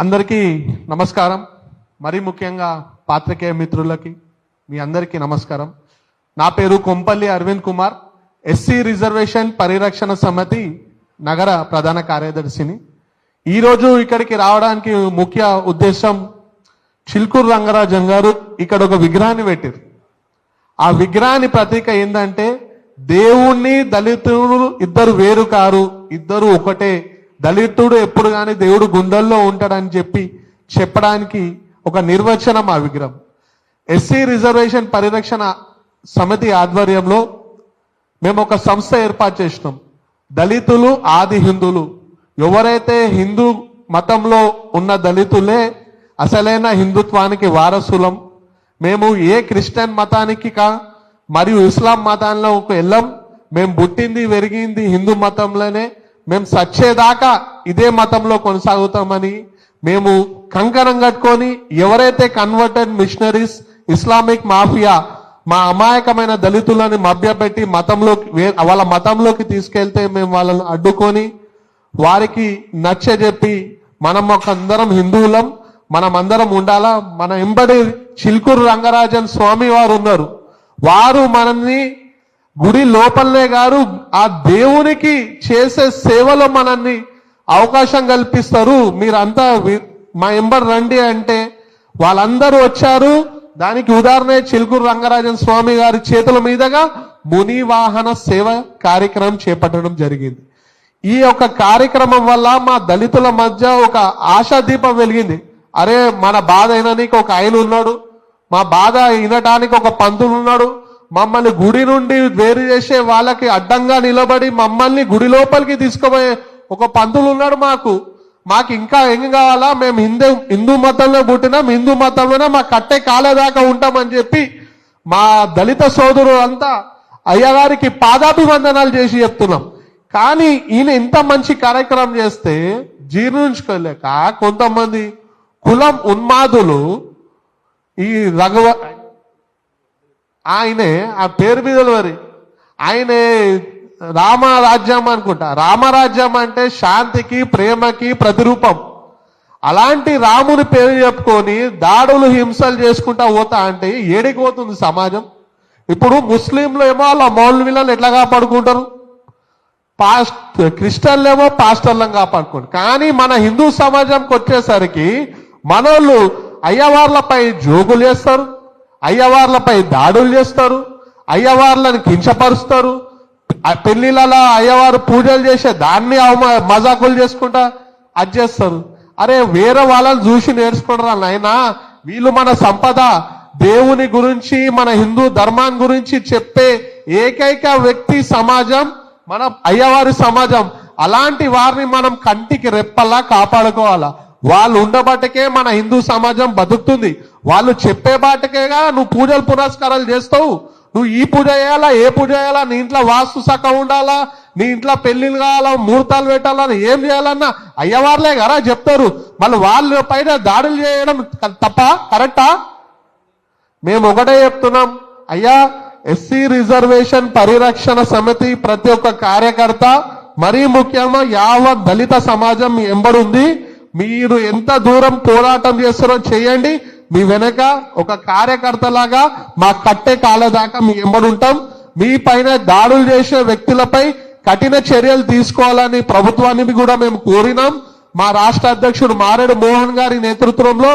అందరికీ నమస్కారం. మరీ ముఖ్యంగా పాత్రికేయ మిత్రులకి మీ అందరికీ నమస్కారం. నా పేరు కొంపల్లి అరవింద్ కుమార్ ఎస్సీ రిజర్వేషన్ పరిరక్షణ సమితి నగర ప్రధాన కార్యదర్శిని. ఈరోజు ఇక్కడికి రావడానికి ముఖ్య ఉద్దేశం చిల్కూరు రంగరాజన్ గారు ఇక్కడ ఒక విగ్రహాన్ని పెట్టారు ఆ విగ్రహాన్ని ప్రతీక ఏంటంటే దేవుణ్ణి దళితులు ఇద్దరు వేరు కారు ఇద్దరు ఒకటే దళితుడు ఎప్పుడు కానీ దేవుడు గుండెల్లో ఉంటాడని చెప్పి చెప్పడానికి ఒక నిర్వచనం ఆ విగ్రహం. ఎస్సీ రిజర్వేషన్ పరిరక్షణ సమితి ఆధ్వర్యంలో మేము ఒక సంస్థ ఏర్పాటు చేసినాం. దళితులు ఆది హిందువులు. ఎవరైతే హిందూ మతంలో ఉన్న దళితులే అసలైన హిందుత్వానికి వారసులం. మేము ఏ క్రిస్టియన్ మతానికి కా మరియు ఇస్లాం మతాల్లో వెళ్ళాం మేము పుట్టింది పెరిగింది హిందూ మతంలోనే. మేము సచ్చేదాకా ఇదే మతంలో కొనసాగుతామని మేము కంకణం కట్టుకొని ఎవరైతే కన్వర్టెడ్ మిషనరీస్ ఇస్లామిక్ మాఫియా మా అమాయకమైన దళితులని మభ్యపెట్టి మతంలోకి వాళ్ళ మతంలోకి తీసుకెళ్తే మేము వాళ్ళని అడ్డుకొని వారికి నచ్చజెప్పి మనం ఒక అందరం హిందువులం మనం అందరం ఉండాలా? మన ఎంబడి చిల్కూరు రంగరాజన్ స్వామి వారు ఉన్నారు. వారు మనల్ని గుడి లోపలనే గారు ఆ దేవునికి చేసే సేవలో మనల్ని అవకాశం కల్పిస్తారు. మీరంతా మా ఎంబర్ రండి అంటే వాళ్ళందరూ వచ్చారు. దానికి ఉదాహరణ చిలుకూరు రంగరాజన్ స్వామి గారి చేతుల మీదుగా ముని వాహన సేవ కార్యక్రమం చేపట్టడం జరిగింది. ఈ యొక్క కార్యక్రమం వల్ల మా దళితుల మధ్య ఒక ఆశాదీపం వెలిగింది. అరే మన బాధ అయినానికి ఒక ఆయన ఉన్నాడు. మా బాధ వినటానికి ఒక పంతులు ఉన్నాడు. మమ్మల్ని గుడి నుండి వేరు చేసే వాళ్ళకి అడ్డంగా నిలబడి మమ్మల్ని గుడి లోపలికి తీసుకుపోయే ఒక పంతులు ఉన్నాడు మాకు. మాకు ఇంకా ఏం కావాలా? మేము హిందూ హిందూ మతంలో పుట్టినాం హిందూ మతంలోనే మా కట్టే కాలేదాకా ఉంటామని చెప్పి మా దళిత సోదరు అంతా అయ్యగారికి పాదాభివందనాలు చేసి చెప్తున్నాం. కానీ ఈయన ఇంత మంచి కార్యక్రమం చేస్తే జీర్ణించుకోలేక కొంతమంది కులం ఉన్మాదులు ఈ రఘువ ఆయనే ఆ పేరు మీద మరి ఆయనే రామరాజ్యం అనుకుంటా. రామరాజ్యం అంటే శాంతికి ప్రేమకి ప్రతిరూపం. అలాంటి రాముని పేరు చెప్పుకొని దాడులు హింసలు చేసుకుంటా పోతా అంటే ఏడికి పోతుంది సమాజం. ఇప్పుడు ముస్లింలు ఏమో వాళ్ళ మౌల్వీలను ఎట్లా కాపాడుకుంటారు? పాస్ట్ క్రిస్టియన్లు ఏమో పాస్టర్లను కాపాడుకోండి కానీ మన హిందూ సమాజంకి వచ్చేసరికి మనోళ్ళు అయ్యవార్లపై జోగులు చేస్తారు. అయ్యవార్లపై దాడులు చేస్తారు అయ్యవార్లను కించపరుస్తారు. ఆ పెళ్ళిళ్ళలో అయ్యవారు పూజలు చేసే దాన్ని అవమా మజాకులు చేసుకుంటా అది చేస్తారు. అరే వేరే వాళ్ళని చూసి నేర్చుకుంటారా నాయనా? వీళ్ళు మన సంపద దేవుని గురించి మన హిందూ ధర్మాన్ని గురించి చెప్పే ఏకైక వ్యక్తి సమాజం మన అయ్యవారి సమాజం. అలాంటి వారిని మనం కంటికి రెప్పలా కాపాడుకోవాలా? వాళ్ళు ఉండబట్టకే మన హిందూ సమాజం బతుకుతుంది. వాళ్ళు చెప్పే బాటకేగా నువ్వు పూజలు పురస్కారాలు చేస్తావు. నువ్వు ఈ పూజ చేయాలా ఏ పూజ చేయాలా నీ ఇంట్లో వాస్తు సక్క ఉండాలా నీ ఇంట్లో పెళ్ళిళ్ళు కావాలా ముహూర్తాలు పెట్టాలని ఏం చేయాలన్నా అయ్యవార్లే కదా చెప్తారు. మళ్ళీ వాళ్ళ పైన దాడులు చేయడం తప్ప కరెక్టా? మేము ఒకటే చెప్తున్నాం. అయ్యా ఎస్సీ రిజర్వేషన్ పరిరక్షణ సమితి ప్రతి ఒక్క కార్యకర్త మరీ ముఖ్యంగా యావత్ దళిత సమాజం ఎంబడుంది ఉంది. మీరు ఎంత దూరం పోరాటం చేస్తారో చేయండి. మీ వెనక ఒక కార్యకర్తలాగా మా కట్టే కాలేదాకా మీ ఎంబడుంటాం మీ పైన దాడులు చేసే వ్యక్తులపై కఠిన చర్యలు తీసుకోవాలని ప్రభుత్వాన్ని కూడా మేము కోరినాం. మా రాష్ట్ర అధ్యక్షుడు మారేడు మోహన్ గారి నేతృత్వంలో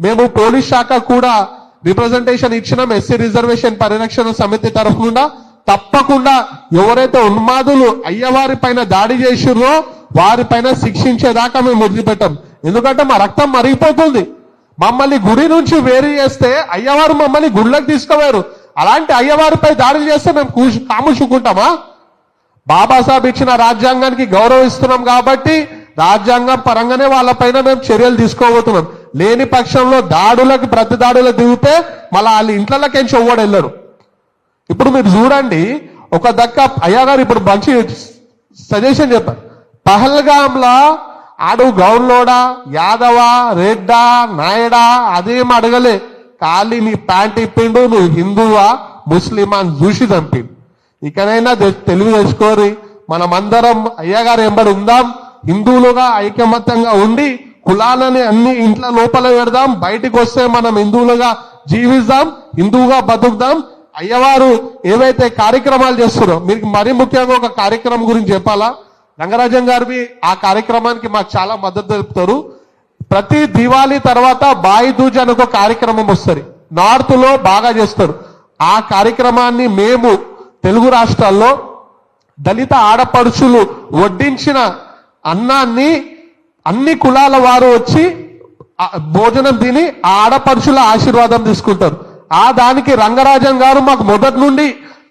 మేము పోలీస్ శాఖ కూడా రిప్రజెంటేషన్ ఇచ్చినాం. ఎస్సీ రిజర్వేషన్ పరిరక్షణ సమితి తరఫున. తప్పకుండా ఎవరైతే ఉన్మాదులు అయ్యవారి పైన దాడి చేసిర్రో వారి పైన శిక్షించేదాకా మేము వదిలిపెట్టాం. ఎందుకంటే మా రక్తం మరిగిపోతుంది. మమ్మల్ని గుడి నుంచి వేరు చేస్తే అయ్యవారు మమ్మల్ని గుళ్ళకి తీసుకుపోయారు. అలాంటి అయ్యవారిపై దాడులు చేస్తే మేము కూసు- కాముచుకుంటామా బాబాసాహెబ్ ఇచ్చిన రాజ్యాంగానికి గౌరవిస్తున్నాం కాబట్టి రాజ్యాంగం పరంగానే వాళ్ళపైన మేము చర్యలు తీసుకోబోతున్నాం. లేని పక్షంలో దాడులకు ప్రతి దాడులకు దిగితే మళ్ళీ వాళ్ళ ఇంట్లోకెంచి ఎవ్వడు వెళ్ళరు. ఇప్పుడు మీరు చూడండి ఒక దక్క అయ్యగారు ఇప్పుడు మంచి సజెషన్ చెప్పారు. పహల్గాంలా ఆడు గౌన్లోడా యాదవా రెడ్డా నాయడా అదేం అడగలే. ఖాళీ నీ ప్యాంట్ ఇప్పిండు నువ్వు హిందువా ముస్లిమా అని చూసి చంపిండు. ఇకనైనా తెలివి తెచ్చుకోరి మనమందరం అయ్యగారు ఎంబడి ఉందాం హిందువులుగా ఐకమత్యంగా ఉండి కులాలని అన్ని ఇంట్లో లోపల పెడదాం బయటికి వస్తే మనం హిందువులుగా జీవిద్దాం హిందువుగా బతుకుదాం. అయ్యవారు ఏవైతే కార్యక్రమాలు చేస్తున్నారో మీకు మరీ ముఖ్యంగా ఒక కార్యక్రమం గురించి చెప్పాలా? రంగరాజన్ గారివి ఆ కార్యక్రమానికి మాకు చాలా మద్దతు తెలుపుతారు. ప్రతి దివాళీ తర్వాత బాయి దూజ్ అని ఒక కార్యక్రమం వస్తుంది. నార్త్లో బాగా చేస్తారు. ఆ కార్యక్రమాన్ని మేము తెలుగు రాష్ట్రాల్లో దళిత ఆడపడుచులు వడ్డించిన అన్నాన్ని అన్ని కులాల వారు వచ్చి భోజనం తిని ఆ ఆడపడుచుల ఆశీర్వాదం తీసుకుంటారు. ఆ దానికి రంగరాజన్ గారు మాకు మొదటి నుండి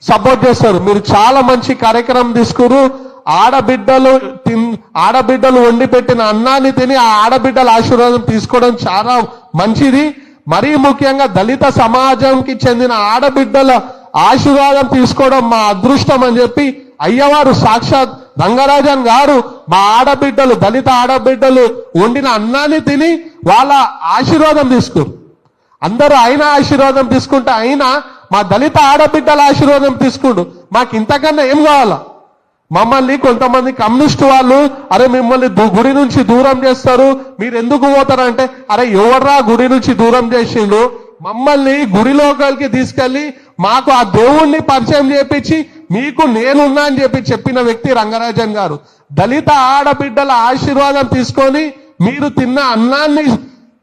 సపోర్ట్ చేస్తారు. మీరు చాలా మంచి కార్యక్రమం తీసుకురు. ఆడబిడ్డలు తిన్ ఆడబిడ్డలు వండి పెట్టిన అన్నాన్ని తిని ఆ ఆడబిడ్డల ఆశీర్వాదం తీసుకోవడం చాలా మంచిది. మరీ ముఖ్యంగా దళిత సమాజంకి చెందిన ఆడబిడ్డల ఆశీర్వాదం తీసుకోవడం మా అదృష్టం అని చెప్పి అయ్యవారు సాక్షాత్ రంగరాజన్ గారు మా ఆడబిడ్డలు దళిత ఆడబిడ్డలు వండిన అన్నాన్ని తిని వాళ్ళ ఆశీర్వాదం తీసుకోరు అందరూ ఆయన ఆశీర్వాదం తీసుకుంటే అయినా మా దళిత ఆడబిడ్డల ఆశీర్వాదం తీసుకుండు. మాకు ఇంతకన్నా ఏం కావాలా? మమ్మల్ని కొంతమంది కమ్యూనిస్ట్ వాళ్ళు అరే మిమ్మల్ని గుడి నుంచి దూరం చేస్తారు మీరు ఎందుకు పోతారంటే అరే ఎవర్రా గుడి నుంచి దూరం చేసిండు? మమ్మల్ని గుడిలోకి తీసుకెళ్ళి మాకు ఆ దేవుణ్ణి పరిచయం చేపించి మీకు నేనున్నా అని చెప్పి చెప్పిన వ్యక్తి రంగరాజన్ గారు. దళిత ఆడబిడ్డల ఆశీర్వాదం తీసుకొని మీరు తిన్న అన్నాన్ని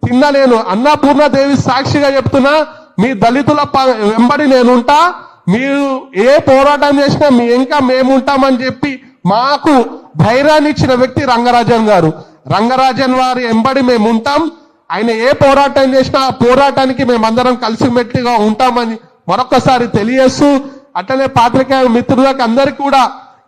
తిన్నలేను అన్నపూర్ణ దేవి సాక్షిగా చెప్తున్నా మీ దళితుల ప- వెంబడి నేనుంటా మీరు ఏ పోరాటం చేసినా మీ ఇంకా మేము ఉంటామని చెప్పి మాకు ధైర్యాన్ని ఇచ్చిన వ్యక్తి రంగరాజన్ గారు. రంగరాజన్ వారి వెంబడి మేము ఉంటాం ఆయన ఏ పోరాటం చేసినా ఆ పోరాటానికి మేమందరం కలిసిమెట్టిగా ఉంటామని మరొకసారి తెలియస్తూ అట్లనే పాత్రికేయ మిత్రులకు అందరికీ కూడా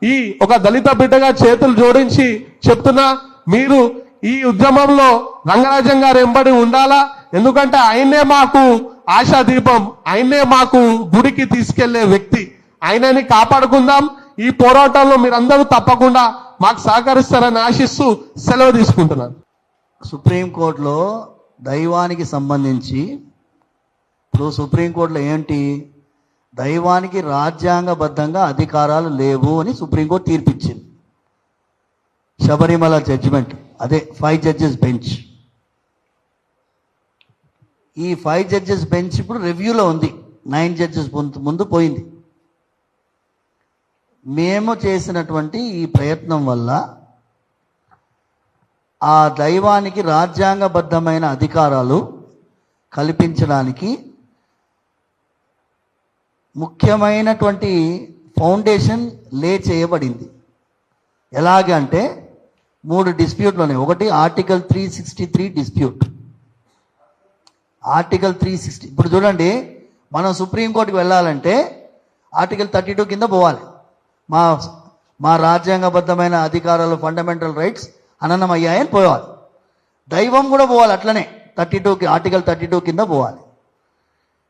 ఈ ఒక దళిత బిడ్డగా చేతులు జోడించి చెప్తున్నా మీరు ఈ ఉద్యమంలో రంగరాజం గారు ఎంబడి ఉండాలా? ఎందుకంటే ఆయనే మాకు ఆశాదీపం ఆయనే మాకు గుడికి తీసుకెళ్ళే వ్యక్తి. ఆయనని కాపాడుకుందాం. ఈ పోరాటంలో మీరందరూ తప్పకుండా మాకు సహకరిస్తారని ఆశిస్తూ సెలవు తీసుకుంటున్నాను. సుప్రీంకోర్టులో దైవానికి సంబంధించి ఇప్పుడు సుప్రీంకోర్టులో ఏంటి? దైవానికి రాజ్యాంగబద్ధంగా అధికారాలు లేవు అని సుప్రీంకోర్టు తీర్పిచ్చింది. శబరిమల జడ్జిమెంట్ అదే ఫైవ్ జడ్జెస్ బెంచ్ ఈ ఫైవ్ జడ్జెస్ బెంచ్ ఇప్పుడు రివ్యూలో ఉంది. నైన్ జడ్జెస్ ముందు ముందు పోయింది. మేము చేసినటువంటి ఈ ప్రయత్నం వల్ల ఆ దైవానికి రాజ్యాంగబద్ధమైన అధికారాలు కల్పించడానికి ముఖ్యమైనటువంటి ఫౌండేషన్ లే చేయబడింది. ఎలాగంటే మూడు డిస్ప్యూట్లు ఉన్నాయి ఒకటి article three sixty three dispute. Article three sixty ఇప్పుడు చూడండి మనం సుప్రీంకోర్టుకి వెళ్ళాలంటే ఆర్టికల్ థర్టీ టూ కింద పోవాలి. మా మా రాజ్యాంగబద్ధమైన అధికారాలు ఫండమెంటల్ రైట్స్ అననమయ్యాయని పోవాలి. దైవం కూడా పోవాలి అట్లనే. థర్టీ టూకి ఆర్టికల్ థర్టీ టూ కింద పోవాలి.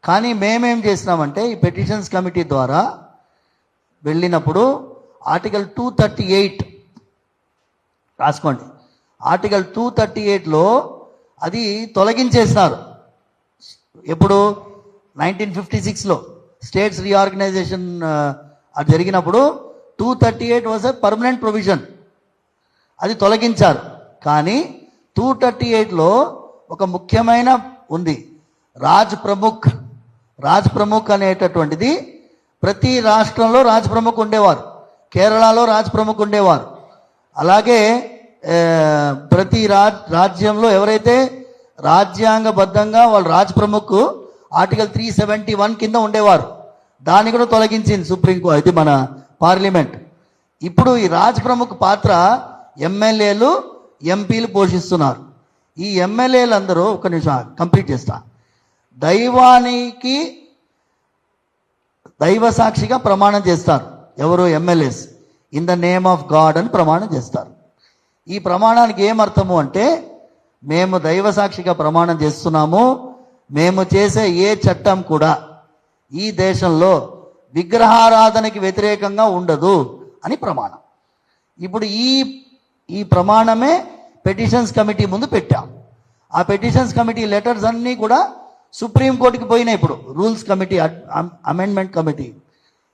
కానీ మేమేం చేసినామంటే ఈ పెటిషన్స్ కమిటీ ద్వారా వెళ్ళినప్పుడు ఆర్టికల్ టూ థర్టీ ఎయిట్ రాసుకోండి. ఆర్టికల్ టూ థర్టీ ఎయిట్లో అది తొలగించేసినారు ఎప్పుడు? నైన్టీన్ ఫిఫ్టీ సిక్స్లో స్టేట్స్ రీఆర్గనైజేషన్ అది జరిగినప్పుడు two thirty eight was a permanent provision. అది తొలగించారు. కానీ టూ థర్టీ ఎయిట్లో ఒక ముఖ్యమైన ఉంది. రాజ్ ప్రముఖ్ రాజ్ ప్రముఖ్ అనేటటువంటిది ప్రతి రాష్ట్రంలో రాజ్ ప్రముఖ్ ఉండేవారు. కేరళలో రాజ్ ప్రముఖ్ ఉండేవారు. అలాగే ప్రతి రాజ్ రాజ్యంలో ఎవరైతే రాజ్యాంగబద్ధంగా వాళ్ళు Rajpramukh article three seventy one కింద ఉండేవారు దాన్ని కూడా తొలగించింది సుప్రీంకోర్టు ఇది మన పార్లమెంట్. ఇప్పుడు ఈ రాజ్ ప్రముఖ్ పాత్ర ఎమ్మెల్యేలు ఎంపీలు పోషిస్తున్నారు. ఈ ఎమ్మెల్యేలు అందరూ ఒక నిమిషం కంప్లీట్ చేస్తా. దైవానికి దైవ సాక్షిగా ప్రమాణం చేస్తారు ఎవరు? MLAs. In the name of God అని ప్రమాణం చేస్తారు. ఈ ప్రమాణానికి ఏం అర్థము అంటే మేము దైవ సాక్షిగా ప్రమాణం చేస్తున్నాము మేము చేసే ఏ చట్టం కూడా ఈ దేశంలో విగ్రహారాధనకి వ్యతిరేకంగా ఉండదు అని ప్రమాణం. ఇప్పుడు ఈ ఈ ప్రమాణమే పెటిషన్స్ కమిటీ ముందు పెట్టాం. ఆ పెటిషన్స్ కమిటీ లెటర్స్ అన్నీ కూడా సుప్రీంకోర్టుకి పోయినాయి ఇప్పుడు. రూల్స్ కమిటీ అమెండ్మెంట్ కమిటీ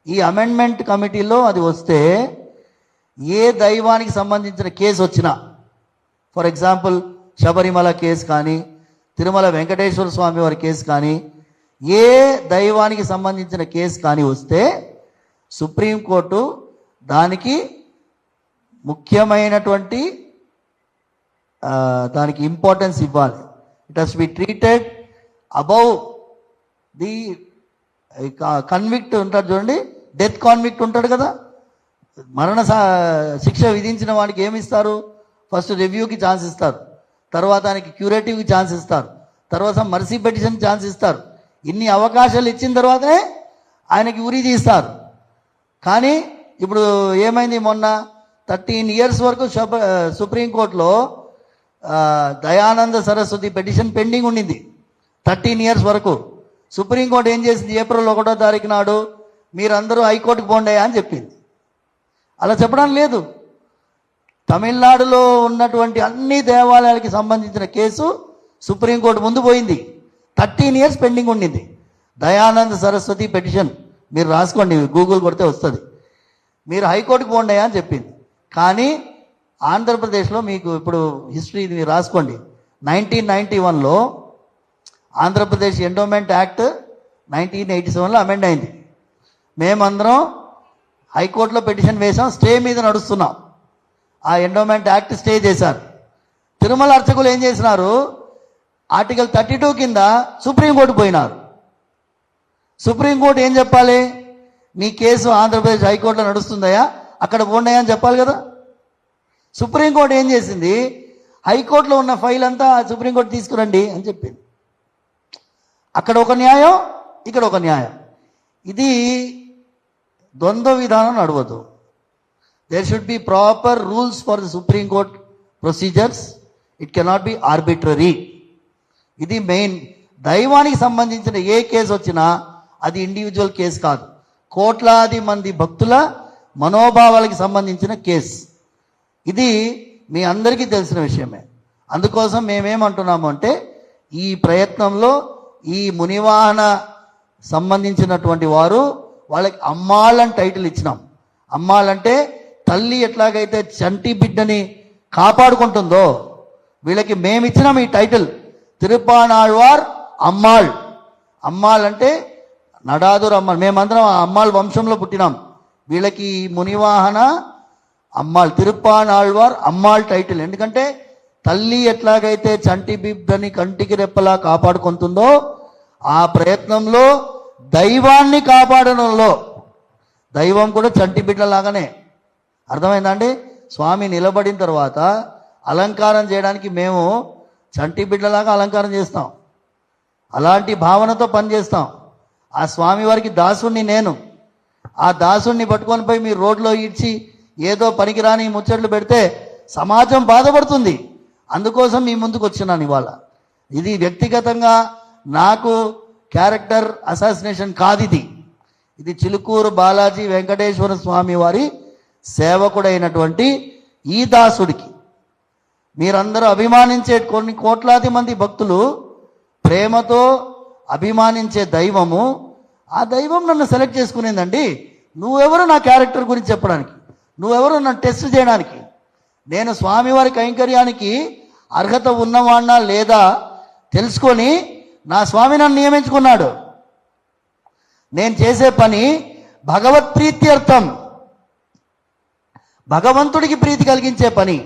ఈ అమెండ్మెంట్ కమిటీలో అది వస్తే ఏ దైవానికి సంబంధించిన కేసు వచ్చినా ఫర్ ఎగ్జాంపుల్ శబరిమల కేసు కానీ తిరుమల వెంకటేశ్వర స్వామి వారి కేసు కానీ ఏ దైవానికి సంబంధించిన కేసు కానీ వస్తే సుప్రీంకోర్టు దానికి ముఖ్యమైనటువంటి దానికి ఇంపార్టెన్స్ ఇవ్వాలి. It has be treated above the convict ఉంటాడు చూడండి డెత్ కాన్విక్ట్ ఉంటాడు కదా. మరణ సా- శిక్ష విధించిన వాడికి ఏమి ఇస్తారు ఫస్ట్ రివ్యూకి ఛాన్స్ ఇస్తారు. తర్వాత ఆయనకి క్యూరేటివ్కి ఛాన్స్ ఇస్తారు. తర్వాత మర్సీ పెటిషన్ ఛాన్స్ ఇస్తారు. ఇన్ని అవకాశాలు ఇచ్చిన తర్వాతనే ఆయనకి ఉరి తీస్తారు. కానీ ఇప్పుడు ఏమైంది మొన్న? థర్టీన్ ఇయర్స్ వరకు సుప్రీంకోర్టులో దయానంద సరస్వతి పెటిషన్ పెండింగ్ ఉండింది. థర్టీన్ ఇయర్స్ వరకు. సుప్రీంకోర్టు ఏం చేసింది? ఏప్రిల్ ఒకటో తారీఖు నాడు మీరందరూ హైకోర్టుకు పోండి అని చెప్పింది. అలా చెప్పడం లేదు. తమిళనాడులో ఉన్నటువంటి అన్ని దేవాలయాలకి సంబంధించిన కేసు సుప్రీంకోర్టు ముందు పోయింది. థర్టీన్ ఇయర్స్ పెండింగ్ ఉండింది. దయానంద సరస్వతి పెటిషన్ మీరు రాసుకోండి గూగుల్ కొడితే వస్తుంది. మీరు హైకోర్టుకు పోండి అని చెప్పింది. కానీ ఆంధ్రప్రదేశ్లో మీకు ఇప్పుడు హిస్టరీ ఇది మీరు రాసుకోండి. నైన్టీన్ నైంటీ వన్లో Andhra Pradesh endowment act nineteen eighty సెవెన్లో అమెండ్ అయింది. మేమందరం హైకోర్టులో పిటిషన్ వేసాం స్టే మీద నడుస్తున్నాం. ఆ ఎండోమెంట్ యాక్ట్ స్టే చేశారు. తిరుమల అర్చకులు ఏం చేసినారు? ఆర్టికల్ థర్టీ టూ కింద సుప్రీంకోర్టు పోయినారు. సుప్రీంకోర్టు ఏం చెప్పాలి? మీ కేసు ఆంధ్రప్రదేశ్ హైకోర్టులో నడుస్తుందయా? అక్కడ పోండి అని చెప్పాలి కదా. సుప్రీంకోర్టు ఏం చేసింది? హైకోర్టులో ఉన్న ఫైల్ అంతా సుప్రీంకోర్టు తీసుకురండి అని చెప్పింది. అక్కడ ఒక న్యాయం ఇక్కడ ఒక న్యాయం. ఇది ద్వంద్వ విధానం నడవదు. There should be proper rules for the supreme court procedures it cannot be arbitrary ఇది మెయిన్. దైవానికి సంబంధించిన ఏ కేసు వచ్చినా అది ఇండివిజువల్ కేసు కాదు. కోట్లాది మంది భక్తుల మనోభావాలకి సంబంధించిన కేసు. ఇది మీ అందరికీ తెలిసిన విషయమే. అందుకోసం మేమేమంటున్నాము అంటే ఈ ప్రయత్నంలో ఈ మునివాహన సంబంధించినటువంటి వారు వాళ్ళకి అమ్మాలని టైటిల్ ఇచ్చినాం. అమ్మాలంటే తల్లి ఎట్లాగైతే చంటి బిడ్డని కాపాడుకుంటుందో వీళ్ళకి మేమిచ్చినాం ఈ టైటిల్ తిరుపానాళ్వార్ అమ్మాళ్. అమ్మాళ్ అంటే నడాదురు అమ్మాళ్. మేమందరం ఆ అమ్మాళ్ వంశంలో పుట్టినాం. వీళ్ళకి మునివాహన అమ్మాళ్. తిరుపానాళ్వార్ అమ్మాళ్ టైటిల్ ఎందుకంటే తల్లి ఎట్లాగైతే చంటి బిడ్డని కంటికి రెప్పలా కాపాడుకుంటుందో ఆ ప్రయత్నంలో దైవాన్ని కాపాడడంలో దైవం కూడా చంటి బిడ్డలాగానే. అర్థమైందండి? స్వామి నిలబడిన తర్వాత అలంకారం చేయడానికి మేము చంటి బిడ్డలాగా అలంకారం చేస్తాం. అలాంటి భావనతో పనిచేస్తాం ఆ స్వామి వారికి దాసుణ్ణి నేను. ఆ దాసుణ్ణి పట్టుకొని పోయి మీరు రోడ్లో ఇడ్చి ఏదో పనికిరాని ముచ్చట్లు పెడితే సమాజం బాధపడుతుంది. అందుకోసం మీ ముందుకు వచ్చినాను ఇవాళ. ఇది వ్యక్తిగతంగా నాకు క్యారెక్టర్ అసాసినేషన్ కాదు ఇది. ఇది చిలుకూరు బాలాజీ వెంకటేశ్వర స్వామి వారి సేవకుడైనటువంటి ఈ దాసుడికి మీరందరూ అభిమానించే కొన్ని కోట్లాది మంది భక్తులు ప్రేమతో అభిమానించే దైవము. ఆ దైవం నన్ను సెలెక్ట్ చేసుకునేదండి. నువ్వెవరు నా క్యారెక్టర్ గురించి చెప్పడానికి? నువ్వెవరు నన్ను టెస్ట్ చేయడానికి? నేను స్వామివారి కైంకర్యానికి అర్హత ఉన్నవాడినా లేదా తెలుసుకొని నా స్వామి నన్ను నియమించుకున్నాడు. నేను చేసే పని భగవత్ ప్రీత్యర్థం భగవంతుడికి ప్రీతి కలిగించే పని.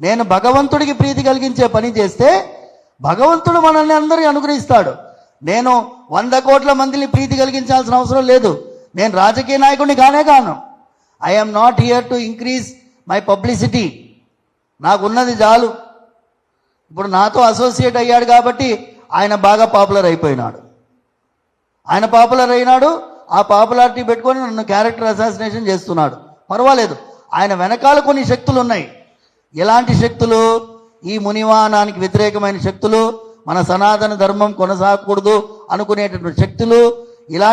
నేను భగవంతుడికి ప్రీతి కలిగించే పని చేస్తే భగవంతుడు మనల్ని అందరినీ అనుగ్రహిస్తాడు. నేను వంద కోట్ల మందిని ప్రీతి కలిగించాల్సిన అవసరం లేదు. నేను రాజకీయ నాయకుడిని కానే కాను. I'm not here to increase my publicity నాకున్నది చాలు. ఇప్పుడు నాతో అసోసియేట్ అయ్యాడు కాబట్టి ఆయన బాగా పాపులర్ అయిపోయినాడు. ఆయన పాపులర్ అయినాడు ఆ పాపులారిటీ పెట్టుకొని నన్ను క్యారెక్టర్ అసాసినేషన్ చేస్తున్నాడు. పర్వాలేదు ఆయన వెనకాల కొన్ని శక్తులు ఉన్నాయి ఎలాంటి శక్తులు? ఈ మునివానానికి వ్యతిరేకమైన శక్తులు మన సనాతన ధర్మం కొనసాగకూడదు అనుకునేటటువంటి శక్తులు